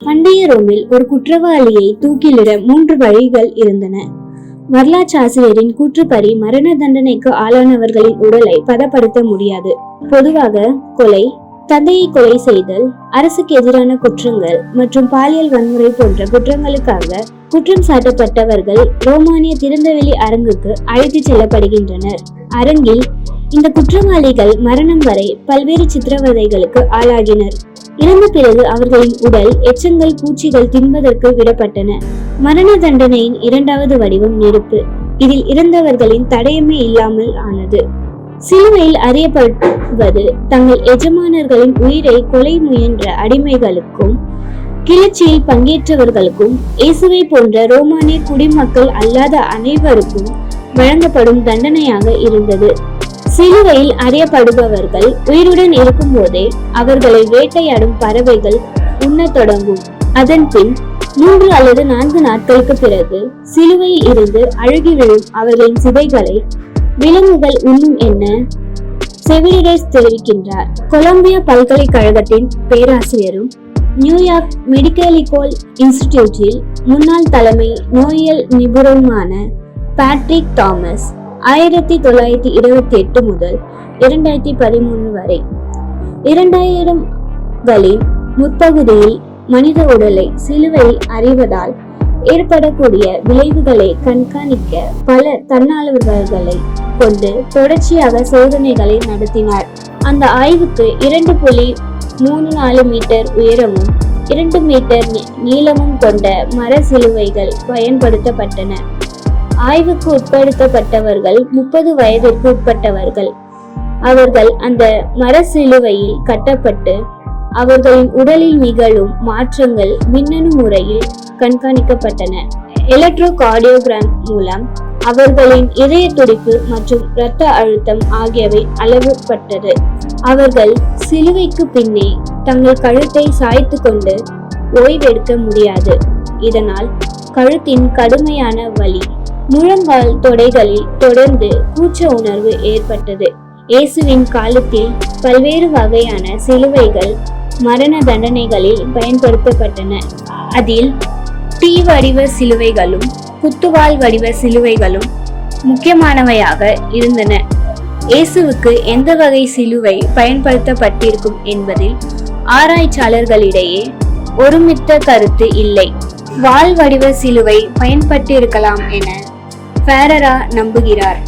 பண்டைய ரோமில் ஒரு குற்றவாளியை தூக்கிலிட மூன்று வழிகள் இருந்தன. வரலாற்றாசிரியரின் கூற்றுப்படி மரண தண்டனைக்கு ஆளானவர்களின் உடலை பதப்படுத்த முடியாது. பொதுவாக கொலை தந்தையை கொலை செய்தல் அரசுக்கு எதிரான குற்றங்கள் மற்றும் பாலியல் வன்முறை போன்ற குற்றங்களுக்காக குற்றம் சாட்டப்பட்டவர்கள் ரோமானிய திறந்தவெளி அரங்குக்கு அழைத்துச் செல்லப்படுகின்றனர். அரங்கில் இந்த குற்றவாளிகள் மரணம் வரை பல்வேறு சித்திரவதைகளுக்கு ஆளாகினர். இறந்த பிறகு அவர்களின் உடல் எச்சங்கள் பூச்சிகள் தின்பதற்கு விடப்பட்டன. மரண தண்டனையின் இரண்டாவது வடிவம் நெருப்பு. இதில் இறந்தவர்களின் தடயமே இல்லாமல் ஆனது. சிலுவையில் அறியப்படுவது தங்கள் எஜமானர்களின் உயிரை கொலை முயன்ற அடிமைகளுக்கும் கிளர்ச்சியில் பங்கேற்றவர்களுக்கும் இயேசுவை போன்ற ரோமானிய குடிமக்கள் அல்லாத அனைவருக்கும் வழங்கப்படும் தண்டனையாக இருந்தது. சிலுவையில் அறியப்படுபவர்கள் உயிருடன் இருக்கும் போதே அவர்களை வேட்டையாடும் பறவைகள் உண்ணத் தொடங்கும். அதன் பின் மூன்று அல்லது நான்கு நாட்களுக்கு பிறகு சிலுவையில் இருந்து அழுகி விழும் அவர்களின் சிதைகளை விலங்குகள் உண்ணும் என்ன செவிலிடஸ் தெரிவிக்கின்றார். கொலம்பியா பல்கலைக்கழகத்தின் பேராசிரியரும் நியூயார்க் மெடிக்கலிகோல் இன்ஸ்டிடியூட்டில் முன்னாள் தலைமை நோயியல் நிபுணருமான பேட்ரிக் தாமஸ் ஆயிரத்தி தொள்ளாயிரத்தி இருபத்தி எட்டு முதல் இரண்டாயிரத்தி பதிமூணு வரை. இரண்டாயிரம்களின் முற்பகுதியில் மனித உடலை சிலுவையில் அறிவதால் ஏற்படக்கூடிய விளைவுகளை கண்காணிக்க பல தன்னார்வலர்களை கொண்டு தொடர்ச்சியாக சோதனைகளை நடத்தினார். அந்த ஆய்வுக்கு இரண்டு புள்ளி மூணு நாலு மீட்டர் உயரமும் இரண்டு மீட்டர் நீ- நீளமும் கொண்ட மர சிலுவைகள் பயன்படுத்தப்பட்டன. ஆய்வுக்கு உட்படுத்தப்பட்டவர்கள் முப்பது வயதிற்கு உட்பட்டவர்கள். அவர்கள் அந்த மர சிலுவையில் கட்டப்பட்டு அவர்களின் உடலில் நிகழும் மாற்றங்கள் மின்னணு முறையில் கண்காணிக்கப்பட்டன. எலக்ட்ரோ கார்டியோகிராம் மூலம் அவர்களின் இதய துடிப்பு மற்றும் இரத்த அழுத்தம் ஆகியவை அளவுபட்டது. அவர்கள் சிலுவைக்கு பின்னே தங்கள் கழுத்தை சாய்த்து கொண்டு ஓய்வெடுக்க முடியாது. இதனால் கழுத்தின் கடுமையான வலி முழங்கால் தொடைகளில் தொடர்ந்து கூச்ச உணர்வு ஏற்பட்டது. இயேசுவின் காலத்தில் பல்வேறு வகையான சிலுவைகள் மரண தண்டனைகளில் பயன்படுத்தப்பட்டன. அதில் டீ வடிவ சிலுவைகளும் குத்துவால் வடிவ சிலுவைகளும் முக்கியமானவையாக இருந்தன. இயேசுவுக்கு எந்த வகை சிலுவை பயன்படுத்தப்பட்டிருக்கும் என்பதில் ஆராய்ச்சியாளர்களிடையே ஒருமித்த கருத்து இல்லை. வால் வடிவ சிலுவை பயன்பட்டிருக்கலாம் என ஃபேரரா நம்புகிறார்.